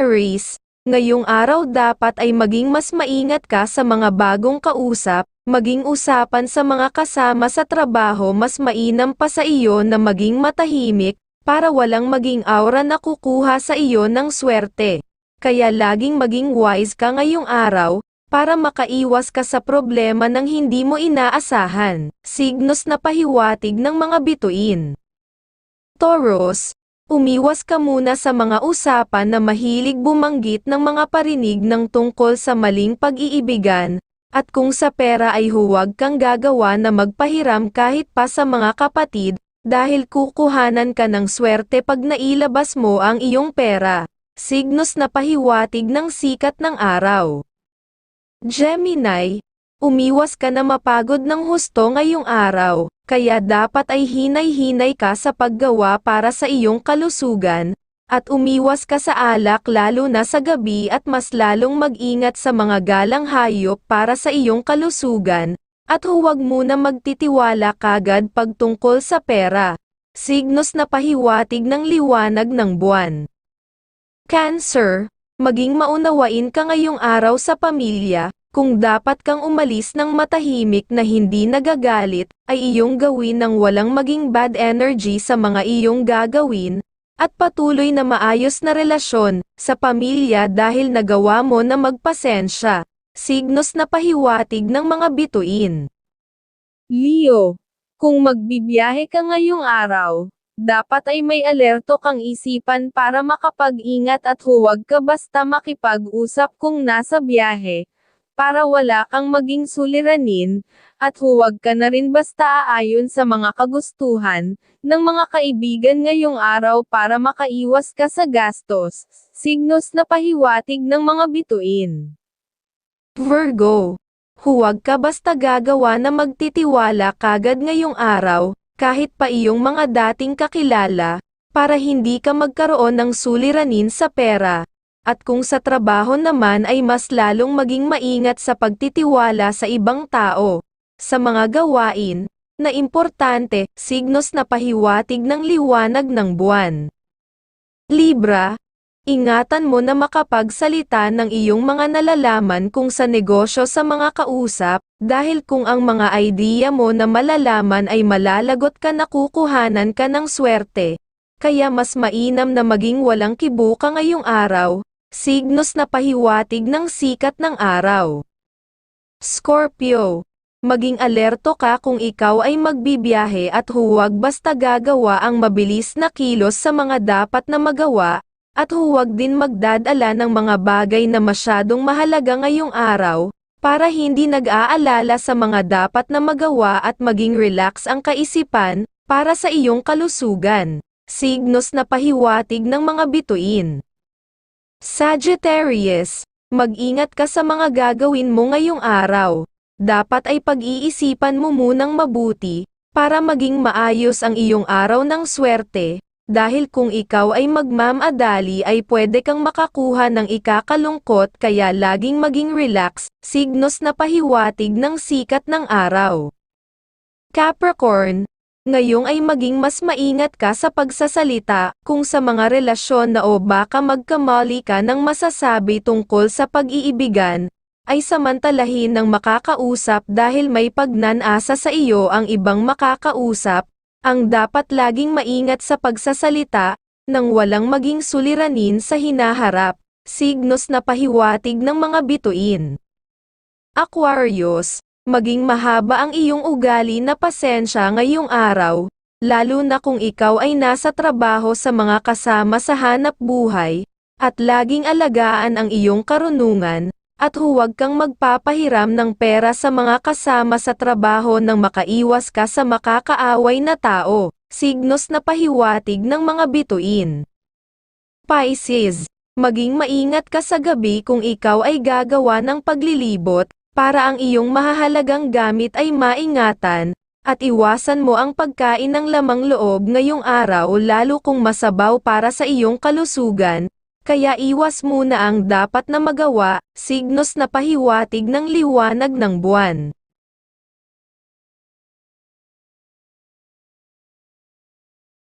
Aries, ngayong araw dapat ay maging mas maingat ka sa mga bagong kausap, maging usapan sa mga kasama sa trabaho mas mainam pa sa iyo na maging matahimik, para walang maging aura na kukuha sa iyo ng swerte. Kaya laging maging wise ka ngayong araw, para makaiwas ka sa problema ng hindi mo inaasahan. Signos na pahiwatig ng mga bituin. Taurus, umiwas ka muna sa mga usapan na mahilig bumanggit ng mga parinig ng tungkol sa maling pag-iibigan, at kung sa pera ay huwag kang gagawa na magpahiram kahit pa sa mga kapatid, dahil kukuhanan ka ng swerte pag nailabas mo ang iyong pera. Signos na pahiwatig ng sikat ng araw. Gemini, umiwas ka na mapagod ng husto ngayong araw, kaya dapat ay hinay-hinay ka sa paggawa para sa iyong kalusugan, at umiwas ka sa alak lalo na sa gabi at mas lalong mag-ingat sa mga galang hayop para sa iyong kalusugan, at huwag muna magtitiwala kagad pagtungkol sa pera. Signos na pahiwatig ng liwanag ng buwan. Cancer, maging maunawain ka ngayong araw sa pamilya, kung dapat kang umalis ng matahimik na hindi nagagalit, ay iyong gawin ng walang maging bad energy sa mga iyong gagawin, at patuloy na maayos na relasyon, sa pamilya dahil nagawa mo na magpasensya. Signos na pahiwatig ng mga bituin. Leo, kung magbibiyahe ka ngayong araw, dapat ay may alerto kang isipan para makapag-ingat at huwag ka basta makipag-usap kung nasa biyahe, para wala kang maging suliranin, at huwag ka na rin basta aayon sa mga kagustuhan ng mga kaibigan ngayong araw para makaiwas ka sa gastos, signos na pahiwatig ng mga bituin. Virgo, huwag ka basta gagawa na magtitiwala kagad ngayong araw, kahit pa iyong mga dating kakilala, para hindi ka magkaroon ng suliranin sa pera. At kung sa trabaho naman ay mas lalong maging maingat sa pagtitiwala sa ibang tao. Sa mga gawain, na importante, signos na pahiwatig ng liwanag ng buwan. Libra, ingatan mo na makapagsalita ng iyong mga nalalaman kung sa negosyo sa mga kausap, dahil kung ang mga idea mo na malalaman ay malalagot ka na kukuhanan ka ng swerte, kaya mas mainam na maging walang kibuka ngayong araw, signos na pahiwatig ng sikat ng araw. Scorpio, maging alerto ka kung ikaw ay magbibiyahe at huwag basta gagawa ang mabilis na kilos sa mga dapat na magawa, at huwag din magdadala ng mga bagay na masyadong mahalaga ngayong araw, para hindi nag-aalala sa mga dapat na magawa at maging relax ang kaisipan, para sa iyong kalusugan. Signos na pahiwatig ng mga bituin. Sagittarius, mag-ingat ka sa mga gagawin mo ngayong araw. Dapat ay pag-iisipan mo munang mabuti, para maging maayos ang iyong araw ng swerte, dahil kung ikaw ay magmamadali ay pwede kang makakuha ng ikakalungkot kaya laging maging relax, signos na pahiwatig ng sikat ng araw. Capricorn, ngayong ay maging mas maingat ka sa pagsasalita, kung sa mga relasyon na o baka magkamali ka ng masasabi tungkol sa pag-iibigan, ay samantalahin ng makakausap dahil may pagnanasa sa iyo ang ibang makakausap, ang dapat laging maingat sa pagsasalita, nang walang maging suliranin sa hinaharap, signos na pahiwatig ng mga bituin. Aquarius, maging mahaba ang iyong ugali na pasensya ngayong araw, lalo na kung ikaw ay nasa trabaho sa mga kasama sa hanap buhay, at laging alagaan ang iyong karunungan, at huwag kang magpapahiram ng pera sa mga kasama sa trabaho nang makaiwas ka sa makakaaway na tao, signos na pahiwatig ng mga bituin. Pisces, maging maingat ka sa gabi kung ikaw ay gagawa ng paglilibot, para ang iyong mahahalagang gamit ay maingatan, at iwasan mo ang pagkain ng lamang loob ngayong araw lalo kung masabaw para sa iyong kalusugan, kaya iwas muna ang dapat na magawa, signos na pahiwatig ng liwanag ng buwan.